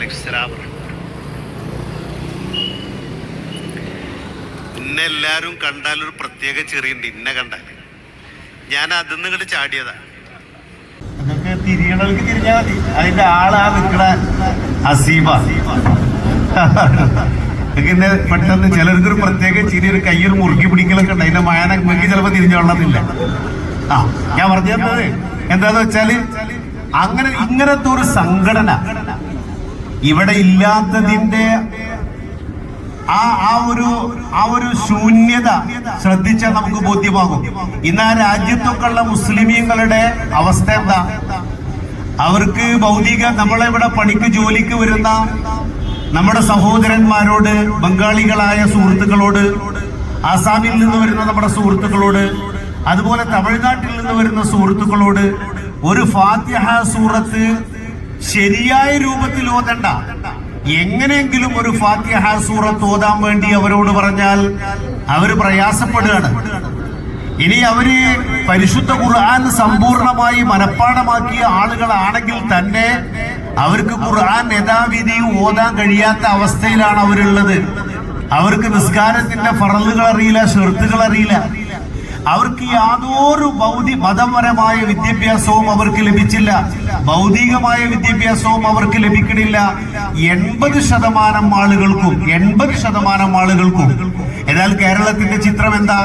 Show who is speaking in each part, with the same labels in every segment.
Speaker 1: അലൈഹിസ്സലാം ഇന്നെ എല്ലാവരും കണ്ടാൽ ഒരു പ്രത്യേക ചെറിയുണ്ട് ഇന്നെ കണ്ടാൽ ഞാൻ അതിന്ന് ഇങ്ങോട്ട് ചാടിയതാ.
Speaker 2: നിങ്ങൾക്ക് തിരിയണവർക്ക് തിരിഞ്ഞാൽ മതി. അതിന്റെ ആളാ നിൽക്കണ അസീബ. പിന്നെ പെട്ടെന്ന് ചിലർക്ക് ഒരു പ്രത്യേക ചിരി ഒരു കയ്യൊരു മുറുക്കി പിടിക്കലൊക്കെ ഉണ്ട്. അതിന്റെ മയന മുക്കി ചിലപ്പോ തിരിഞ്ഞോളന്നില്ല ആ ഞാൻ പറഞ്ഞു എന്താന്ന് വെച്ചാൽ അങ്ങനെ ഇങ്ങനത്തെ ഒരു സംഘടന ഇവിടെ ഇല്ലാത്തതിന്റെ ആ ആ ഒരു ആ ഒരു ശൂന്യത ശ്രദ്ധിച്ചാൽ നമുക്ക് ബോധ്യമാകും. ഇന്ന് ആ രാജ്യത്തൊക്കെ ഉള്ള മുസ്ലിമീങ്ങളുടെ അവസ്ഥ എന്താ? അവർക്ക് ഭൗതിക നമ്മളെ ഇവിടെ പണിക്ക് ജോലിക്ക് വരുന്ന നമ്മുടെ സഹോദരന്മാരോട് ബംഗാളികളായ സുഹൃത്തുക്കളോട് ആസാമിൽ നിന്ന് വരുന്ന നമ്മുടെ സുഹൃത്തുക്കളോട് അതുപോലെ തമിഴ്നാട്ടിൽ നിന്ന് വരുന്ന സുഹൃത്തുക്കളോട് ഒരു ഫാത്തിഹ സൂറത്ത് ശരിയായ രൂപത്തിൽ ഓതണ്ട. എങ്ങനെയെങ്കിലും ഒരു ഫാത്തിഹ സൂറത്ത് ഓതാൻ വേണ്ടി അവരോട് പറഞ്ഞാൽ അവർ പ്രയാസപ്പെടുകയാണ്. ഇനി അവർ പരിശുദ്ധ ഖുർആൻ സമ്പൂർണമായി മനഃപ്പാടമാക്കിയ ആളുകളാണെങ്കിൽ തന്നെ അവർക്ക് ഖുർആൻ യഥാവിധി ഓതാൻ കഴിയാത്ത അവസ്ഥയിലാണ് അവരുള്ളത്. അവർക്ക് നിസ്കാരത്തിന്റെ ഫറലുകൾ അറിയില്ല ഷെർത്തുകൾ അറിയില്ല. അവർക്ക് യാതൊരു ഭൗതി മതപരമായ വിദ്യാഭ്യാസവും അവർക്ക് ലഭിച്ചില്ല. ഭൗതികമായ വിദ്യാഭ്യാസവും അവർക്ക് ലഭിക്കണില്ല. എൺപത് ശതമാനം ആളുകൾക്കും എൺപത് ശതമാനം ആളുകൾക്കും. എന്നാൽ കേരളത്തിന്റെ ചിത്രം എന്താ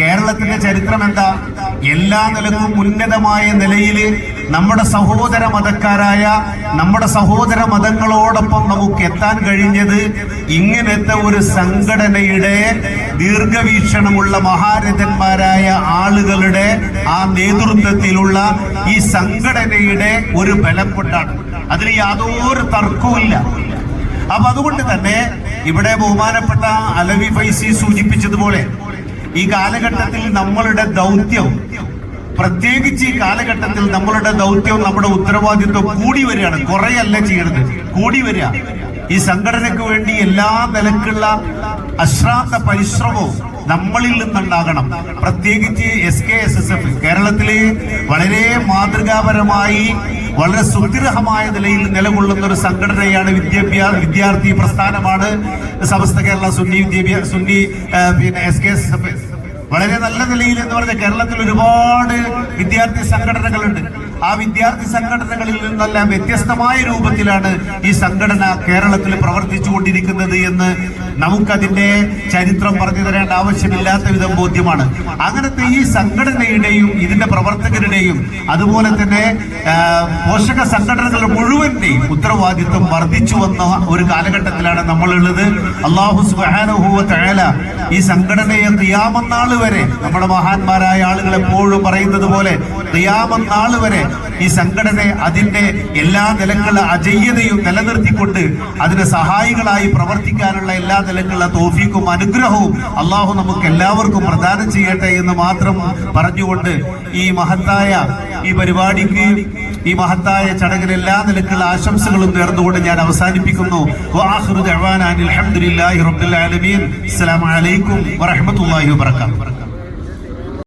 Speaker 2: കേരളത്തിന്റെ ചരിത്രം എന്താ എല്ലാ നിലക്കും ഉന്നതമായ നിലയിൽ നമ്മുടെ സഹോദര മതക്കാരായ നമ്മുടെ സഹോദര മതങ്ങളോടൊപ്പം നമുക്ക് എത്താൻ കഴിഞ്ഞത് ഇങ്ങനത്തെ ഒരു സംഘടനയുടെ ദീർഘവീക്ഷണമുള്ള മഹാരഥന്മാരായ ആളുകളുടെ ആ നേതൃത്വത്തിലുള്ള ഈ സംഘടനയുടെ ഒരു ബലം കൊണ്ടാണ്. അതിൽ യാതൊരു തർക്കവുമില്ല അപ്പൊ അതുകൊണ്ട് തന്നെ ഇവിടെ ബഹുമാനപ്പെട്ട അലവി ഫൈസി സൂചിപ്പിച്ചതുപോലെ ഈ കാലഘട്ടത്തിൽ നമ്മളുടെ ദൗത്യം പ്രത്യേകിച്ച് ഈ കാലഘട്ടത്തിൽ നമ്മളുടെ ദൗത്യവും നമ്മുടെ ഉത്തരവാദിത്വം കൂടി വരികയാണ്. കുറയല്ല ചെയ്യണത് കൂടി വരിക. ഈ സംഘടനയ്ക്ക് വേണ്ടി എല്ലാ നിലക്കുള്ള അശ്രാന്ത പരിശ്രമവും നമ്മളിൽ നിന്നുണ്ടാകണം. പ്രത്യേകിച്ച് S K S S F കേരളത്തിലെ വളരെ മാതൃകാപരമായി വളരെ സുദൃഢമായ നിലയിൽ നിലകൊള്ളുന്ന ഒരു സംഘടനയാണ് വിദ്യാഭ്യാസ വിദ്യാർത്ഥി പ്രസ്ഥാനമാണ് സമസ്ത കേരള സുന്നി വിദ്യാഭ്യാസ സുന്നി പിന്നെ എസ് കെ എസ് എഫ് വളരെ നല്ല നിലയിൽ എന്ന് പറഞ്ഞ കേരളത്തിൽ ഒരുപാട് വിദ്യാർത്ഥി സംഘടനകളുണ്ട്. ആ വിദ്യാർത്ഥി സംഘടനകളിൽ നിന്നെല്ലാം വ്യത്യസ്തമായ രൂപത്തിലാണ് ഈ സംഘടന കേരളത്തിൽ പ്രവർത്തിച്ചുകൊണ്ടിരിക്കുന്നത് എന്ന് നമുക്കതിന്റെ ചരിത്രം പറഞ്ഞു തരേണ്ട ആവശ്യമില്ലാത്ത വിധം ബോധ്യമാണ്. അങ്ങനത്തെ ഈ സംഘടനയുടെയും ഇതിന്റെ പ്രവർത്തകരുടെയും അതുപോലെ തന്നെ പോഷക സംഘടനകളുടെ മുഴുവന്റെയും ഉത്തരവാദിത്വം വർദ്ധിച്ചു വന്ന ഒരു കാലഘട്ടത്തിലാണ് നമ്മളുള്ളത്. അള്ളാഹു സുബാനുഭൂവ തഴല ഈ സംഘടനയെ ക്രിയാമന്നാൾ വരെ നമ്മുടെ മഹാന്മാരായ ആളുകൾ എപ്പോഴും പറയുന്നത് പോലെ ക്രിയാമന്നാൾ വരെ ഈ സംഘടന അതിന്റെ എല്ലാ നിലക്കുള്ള അജയ്യതയും നിലനിർത്തിക്കൊണ്ട് അതിന് സഹായികളായി പ്രവർത്തിക്കാനുള്ള എല്ലാ നിലക്കുള്ള തോഫീക്കും അനുഗ്രഹവും അള്ളാഹു നമുക്ക് എല്ലാവർക്കും പ്രദാനം ചെയ്യട്ടെ എന്ന് മാത്രം പറഞ്ഞുകൊണ്ട് ഈ മഹത്തായ ഈ പരിപാടിക്ക് ഈ മഹത്തായ ചടങ്ങിൽ എല്ലാ നിലക്കുള്ള ആശംസകളും നേർന്നുകൊണ്ട് ഞാൻ അവസാനിപ്പിക്കുന്നു. ഹംദുലില്ലാഹി റബ്ബിൽ ആലമീൻ. അസ്സലാമു അലൈക്കും വറഹ്മത്തുള്ളാഹി